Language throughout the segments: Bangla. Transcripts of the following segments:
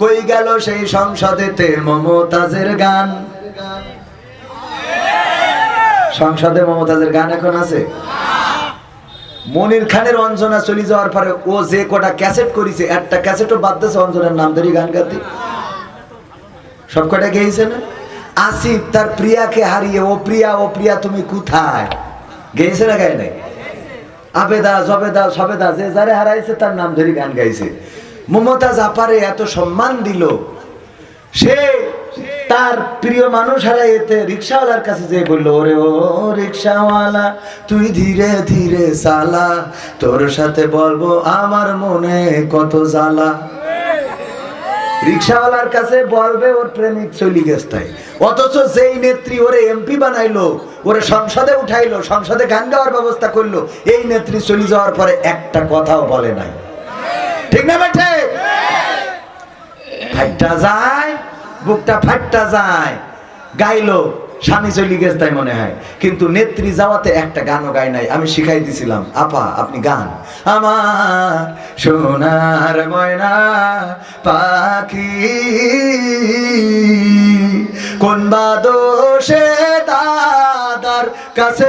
কই গেল সেই সংসদেতে মমতাজের গান? সংসদে মমতাজের গান এখন আছে? মনির খানের অঞ্জনা চলে যাওয়ার পরে ও যে কটা ক্যাসেট করেছে, একটা ক্যাসেটও বাদ দিয়েছে অঞ্জনার নাম ধরে গান গাতে সব কটা গেয়েছে না? আসিফ, তার প্রিয়াকে হারিয়ে, ও প্রিয়া ও প্রিয়া, তুমি কোথায়? গেয়েছে না গায়ে নাই? আবেদা, জবেদা, সবেদা, যে যারে হারাইছে তার নাম ধরে গান গাইছে। মমতাজ আপারে এত সম্মান দিল। সে তার প্রিয় মানুষ হারাইতে রিক্সাওয়ালার কাছে যে বলল, ওরে ও রিক্সাওয়ালা, তুই ধীরে ধীরে সালা তোর সাথে বলব, আমার মনে কত জ্বালা। রিক্সাওয়ালার কাছে বলবে, ওর প্রেমিক চলি গেছে অথচ যেই নেত্রী ওরে এমপি বানাইলো, ওরে সংসদে উঠাইলো, সংসদে গান গাওয়ার ব্যবস্থা করল, এই নেত্রী চলে যাওয়ার পরে একটা কথাও বলে নাই। ঠিক না বেঠে ফাইটটা যায়, বুকটা ফাইটটা যায়। গাইলো, স্বামী চলে গেছে তাই মনে হয়। কিন্তু নেত্রী যাওয়াতে একটা গানও গাই নাই, আমি শিখাই দিছিলাম, আপা, আপনি গান। আমার সোনার ময়না পাখি, কোন বা দোষে দাদার কাছে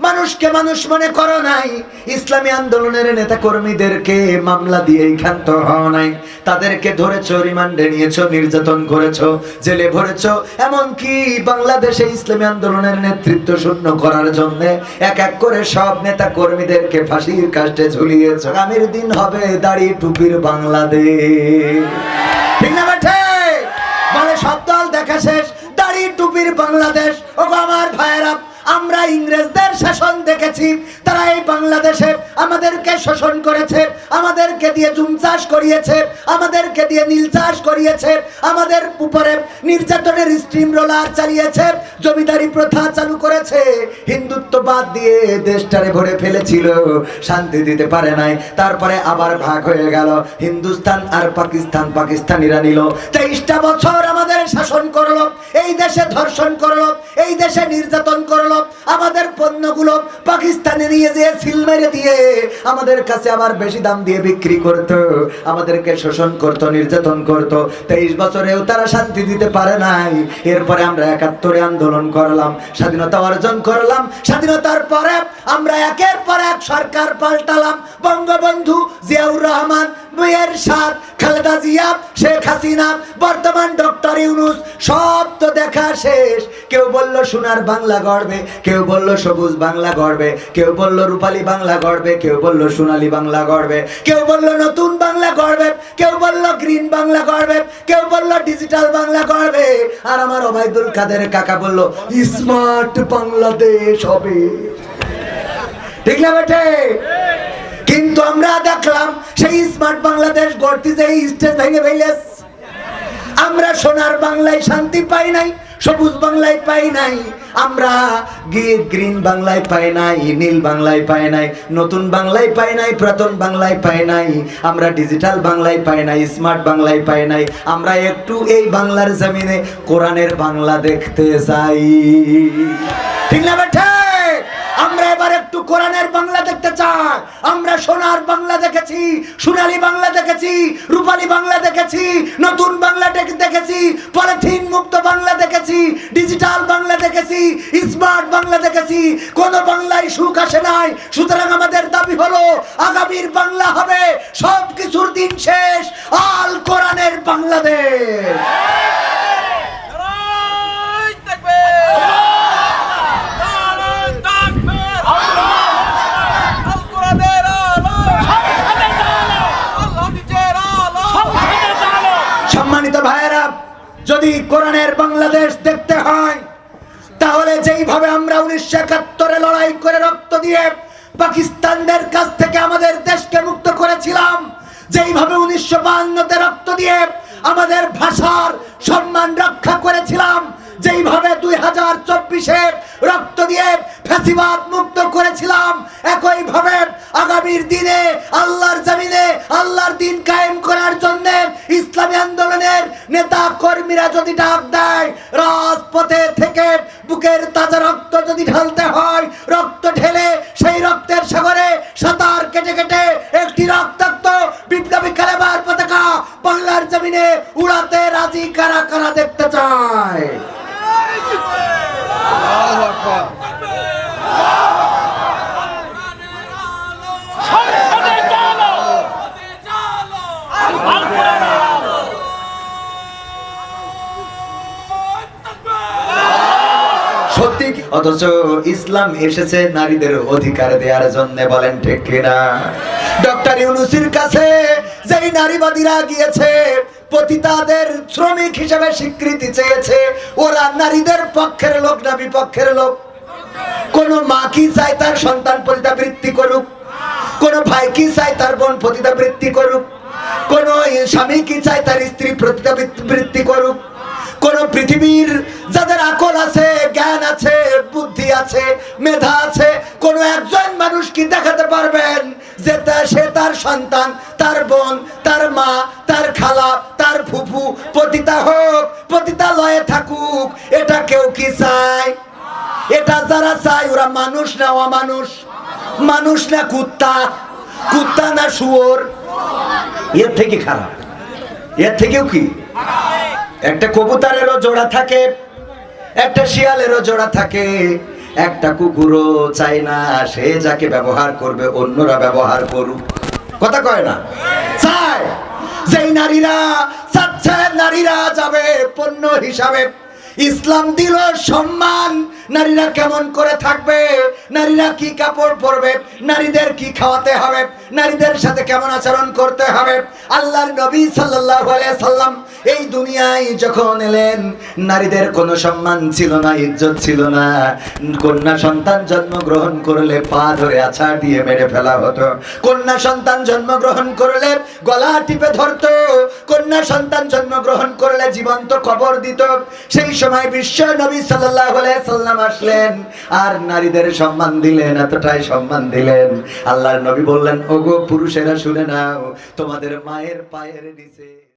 মানুষকে মানুষ মনে করো নাই। ইসলামী আন্দোলনের নেতা কর্মীদেরকে মামলা দিয়ে ক্ষান্ত হও নাই। তাদেরকে ধরেছো, রিমান্ডে নিয়েছো, নির্যাতন করেছ, জেলে ভরেছো। এমনকি বাংলাদেশে ইসলামী আন্দোলনের নেতৃত্ব শূন্য করার জন্য এক এক করে সব নেতা কর্মীদেরকে ফাঁসির কাষ্টে ঝুলিয়েছো। আগামীর দিন হবে দাড়ি টুপির বাংলাদেশ। ঠিক না মানে সব দল দেখা শেষ, দাড়ি টুপির বাংলাদেশ। ইংরেজদের শাসন দেখেছি, তারা এই বাংলাদেশে আমাদেরকে শোষণ করেছে, আমাদেরকে দিয়ে জুম চাষ করিয়েছে, আমাদেরকে দিয়ে নীল চাষ করিয়েছে, আমাদের উপরে নির্যাতনের স্ট্রিম রোলার চালিয়েছে, জমিদারি প্রথা চালু করেছে। হিন্দুত্ববাদ দিয়ে দেশটারে ভরে ফেলেছিল, শান্তি দিতে পারে নাই, তারপরে আবার ভাগ হয়ে গেল। হিন্দুস্তান আর পাকিস্তান পাকিস্তানিরা নিল। তেইশটা বছর আমাদের শাসন করল, এই দেশে ধর্ষণ করল, এই দেশে নির্যাতন করল আমাদের পণ্যগুলো পাকিস্তানে নিয়ে যেয়ে সিল মেরে দিয়ে আমাদের কাছে আবার বেশি দাম দিয়ে বিক্রি করত, আমাদেরকে শোষণ করত, নির্যাতন করত। তেইশ বছরেও তারা শান্তি দিতে পারে নাই। এরপরে আমরা একাত্তরে আন্দোলন করলাম, স্বাধীনতা অর্জন করলাম। স্বাধীনতার পরে আমরা একের পর এক সরকার পাল্টালাম। বঙ্গবন্ধু জিয়াউর রহমান মেয়ের সাথ খালেদা জিয়া, শেখ হাসিনা, বর্তমান ডক্টর ইউনুস, সব তো দেখা শেষ। কেউ বলল সোনার বাংলা গড়বে, কেউ বলল সবুজ বাংলা গড়বে, কেউ বলল রূপালী বাংলা গড়বে, কেউ বলল সোনালী বাংলা গড়বে। কেউ বলল নতুন বাংলা গড়বে, কেউ বলল গ্রিন বাংলা গড়বে, কেউ বলল ডিজিটাল বাংলা গড়বে। আর আমার ওবায়দুল কাদের কাকা বলল, স্মার্ট বাংলাদেশ হবে। ঠিক না বেটে কিন্তু আমরা দেখলাম সেই স্মার্ট বাংলাদেশ গড়তে যে স্টেজ ভেঙে ফেলেস আমরা সোনার বাংলায় শান্তি পাই নাই, সবুজ বাংলায় পাই নাই। আমরা গ্রিন বাংলায় পাই নাই, নীল বাংলায় পাই নাই, নতুন বাংলায় পাই নাই, পুরাতন বাংলায় পাই নাই। আমরা ডিজিটাল বাংলায় পাই নাই স্মার্ট বাংলায় পাই নাই। আমরা একটু এই বাংলার জমিনে কোরআনের বাংলা দেখতে চাই। ঠিক না আমরা এবার কোরআনের বাংলা দেখতে চাই আমরা সোনার বাংলা দেখেছি, সোনালী বাংলা দেখেছি, রূপালী বাংলা দেখেছি, নতুন বাংলা দেখ- দেখেছি, পলিথিন মুক্ত বাংলা দেখেছি, ডিজিটাল বাংলা দেখেছি, স্মার্ট বাংলা দেখেছি। কোন বাংলায় সুখ আসে নাই, সুতরাং আমাদের দাবি হলো, আগামীর বাংলা হবে সব কিছুর দিন শেষ। সম্মানিত ভাইয়েরা, যদি কোরআনের বাংলাদেশ দেখতে হয়, তাহলে যেইভাবে আমরা উনিশশো একাত্তরে লড়াই করে রক্ত দিয়ে পাকিস্তানদের কাছ থেকে আমাদের দেশকে মুক্ত করেছিলাম, যেইভাবে উনিশশো বাহান্নতে রক্ত দিয়ে আমাদের ভাষার সম্মান রক্ষা করেছিলাম, যেইভাবে দুই হাজার চব্বিশে রক্ত দিয়ে ফ্যাসিবাদ মুক্ত করেছিলাম, একইভাবে আগামীর দিনে আল্লাহর জমিনে আল্লাহর দিন কায়েম করার জন্য ইসলামী আন্দোলনের নেতা কর্মীরা যদি ডাক দেয়, রাজপথে থেকে বুকের তাজা রক্ত যদি ঢালতে হয়, রক্ত ঢেলে সেই রক্তের সাগরে সাঁতার কেটে কেটে একটি রক্তাক্ত বিপ্লবী খেলেবার পতাকা বাংলার জমিনে উড়াতে রাজি কারা কারা দেখতে চায়? সংসদে অথচ ইসলাম এসেছে নারীদের অধিকার দেওয়ার জন্য, বলেন ঠিক কিনা? ডক্টর ইউনুসির কাছে যেই নারীবাদীরা গিয়েছে পতিতাদের শ্রমিক হিসেবে স্বীকৃতি চেয়েছে, ওরা নারীদের পক্ষের লোক না বিপক্ষের লোক। কোন মা কি চায় তার সন্তান পতিতাবৃত্তি করুক? কোন ভাই কি চায় তার বোন পতিতাবৃত্তি করুক? কোন স্বামী কি চায় তার স্ত্রী পতিতাবৃত্তি করুক? কোন পৃথিবীর যাদের আকল আছে আছে, মেধা আছে, কোন একজন মানুষ কি দেখাতে পারবেন যে সে তার সন্তান, তার বোন, তার মা, তার খালা, তার ফুফু, পতিতা হোক পতিতালয়ে থাকুক, এটা কেউ কি চায়? এটা যারা চায়, ওরা মানুষ না অমানুষ? মানুষ না কুত্তা? কুত্তা না শুয়োর? এর থেকে খারাপ। এর থেকেও কি? একটা কবুতরেরও জোড়া থাকে, একটা শিয়ালেরও জোড়া থাকে। একটা কুকুরও চাই না, সে যাকে ব্যবহার করবে, অন্যরা ব্যবহার করুক। কথা কয় না? চায়। যেই নারীরা, চাচ্ছে, নারীরা যাবে পণ্য হিসাবে। ইসলাম দিল সম্মান নারীরা কেমন করে থাকবে? নারীরা কি কাপড় পরবে? নারীদের কি খাওয়াতে হবে? নারীদের সাথে কেমন আচরণ করতে হবে? আল্লাহর নবী সাল্লাল্লাহু আলাইহি সাল্লাম এই দুনিয়ায় যখন এলেন, নারীদের কোনো সম্মান ছিল না, ইজ্জত ছিল না। কন্যা সন্তান জন্মগ্রহণ করলে পা ধরে আছাড় দিয়ে মেরে ফেলা হতো। কন্যা সন্তান জন্মগ্রহণ করলে গলা টিপে ধরতো। কন্যা সন্তান জন্মগ্রহণ করলে জীবন্ত কবর দিত। সেই সময় বিশ্ব নবী সাল্লাল্লাহু আলাইহি সাল্লাম আসলেন, আর নারীদের সম্মান দিলেন, এতটাই সম্মান দিলেন। আল্লাহর নবী বললেন, ওগো, পুরুষেরা শুনে নাও, তোমাদের মায়ের পায়ের নিচে